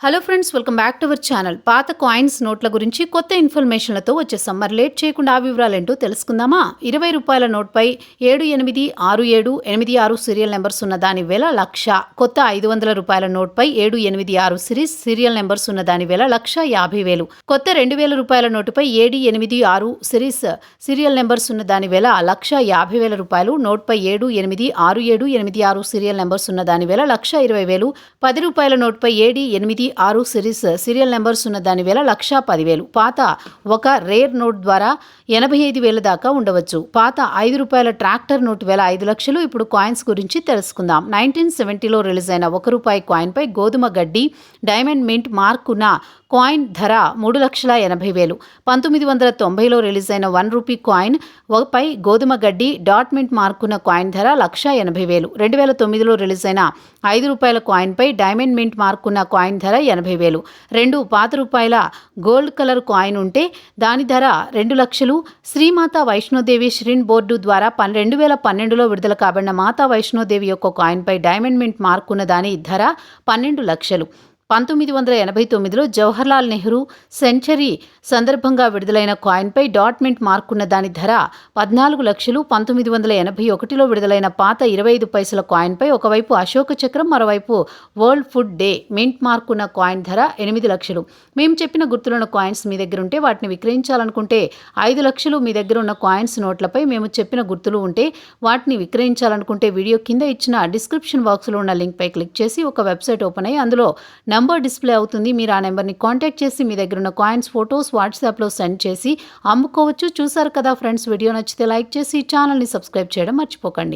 Hello friends welcome back to our channel పాత coins నోట్ల గురించి కొత్త ఇన్ఫర్మేషన్లతో వచ్చేసాం మరి లేట్ చేయకుండా ఆ వివరాలేంటో తెలుసుకుందామా? ఇరవై రూపాయల నోట్పై ఏడు ఎనిమిది ఆరు ఏడు ఎనిమిది ఆరు సీరియల్ నెంబర్స్ ఉన్న దాని వేల లక్ష. కొత్త ఐదు వందల రూపాయల నోట్పై ఏడు ఎనిమిది ఆరు సిరీస్ సీరియల్ నెంబర్స్ ఉన్న దాని వేల లక్ష యాభై వేలు. కొత్త రెండు వేల రూపాయల నోటుపై ఏడు ఎనిమిది ఆరు సిరీస్ సీరియల్ నెంబర్స్ ఉన్న దాని వేల లక్ష యాభై వేల రూపాయలు. నోట్పై ఏడు ఎనిమిది ఆరు ఏడు ఎనిమిది ఆరు సీరియల్ నెంబర్స్ ఉన్న దాని వేల లక్ష ఇరవై వేలు. పది రూపాయల నోట్పై ఏడి ఎనిమిది ఆరు సిరీస్ సీరియల్ నెంబర్స్ ఉన్న దాని వేల లక్ష పదివేలు. పాత ఒక రేర్ నోట్ ద్వారా ఎనభై ఐదు వేల దాకా ఉండవచ్చు. పాత ఐదు రూపాయల ట్రాక్టర్ నోట్ వేల ఐదు లక్షలు. ఇప్పుడు కాయిన్స్ గురించి తెలుసుకుందాం. నైన్టీన్ సెవెంటీలో రిలీజ్ అయిన ఒక రూపాయి కాయిన్పై గోధుమ గడ్డి డైమండ్ మింట్ మార్కున కాయిన్ ధర మూడు లక్షల ఎనభై వేలు. పంతొమ్మిది వందల తొంభైలో రిలీజ్ అయిన వన్ రూపీ కాయిన్ పై గోధుమ గడ్డి డాట్ మింట్ మార్కున్న కాయిన్ ధర లక్ష ఎనభై వేలు. రెండు వేల తొమ్మిదిలో రిలీజ్ అయిన ఐదు రూపాయల కాయిన్పై డైమండ్ మింట్ మార్కున్న కాయిన్ ధర ఎనభై వేలు. రెండు పాత రూపాయల గోల్డ్ కలర్ కాయిన్ ఉంటే దాని ధర రెండు లక్షలు. శ్రీమాత వైష్ణోదేవి శ్రీన్ బోర్డు ద్వారా పన్ రెండు వేల పన్నెండులో విడుదల కాబడిన మాతా వైష్ణోదేవి యొక్క కాయిన్పై డైమండ్ మింట్ మార్కున్న దాని ధర పన్నెండు లక్షలు. పంతొమ్మిది వందల ఎనభై తొమ్మిదిలో జవహర్లాల్ నెహ్రూ సెంచరీ సందర్భంగా విడుదలైన కాయిన్పై డాట్మెంట్ మార్కున్న దాని ధర పద్నాలుగు లక్షలు పంతొమ్మిది వందల ఎనభై ఒకటిలో విడుదలైన పాత ఇరవై ఐదు పైసల కాయిన్పై ఒకవైపు అశోక చక్రం మరోవైపు వరల్డ్ ఫుడ్ డే మింట్ మార్కున్న కాయిన్ ధర ఎనిమిది లక్షలు. మేము చెప్పిన గుర్తులున్న కాయిన్స్ మీ దగ్గర ఉంటే వాటిని విక్రయించాలనుకుంటే ఐదు లక్షలు మీ దగ్గర ఉన్న కాయిన్స్ నోట్లపై మేము చెప్పిన గుర్తులు ఉంటే వాటిని విక్రయించాలనుకుంటే వీడియో కింద ఇచ్చిన డిస్క్రిప్షన్ బాక్స్లో ఉన్న లింక్పై క్లిక్ చేసి ఒక వెబ్సైట్ ఓపెన్ అయ్యి అందులో నంబర్ డిస్ప్లే అవుతుంది. మీరు ఆ నెంబర్ని కాంటాక్ట్ చేసి మీ దగ్గర ఉన్న కాయిన్స్ ఫొటోస్ వాట్సాప్లో సెండ్ చేసి అమ్ముకోవచ్చు. చూసారు కదా ఫ్రెండ్స్ వీడియో నచ్చితే లైక్ చేసి ఛానల్ని సబ్స్క్రైబ్ చేయడం మర్చిపోకండి.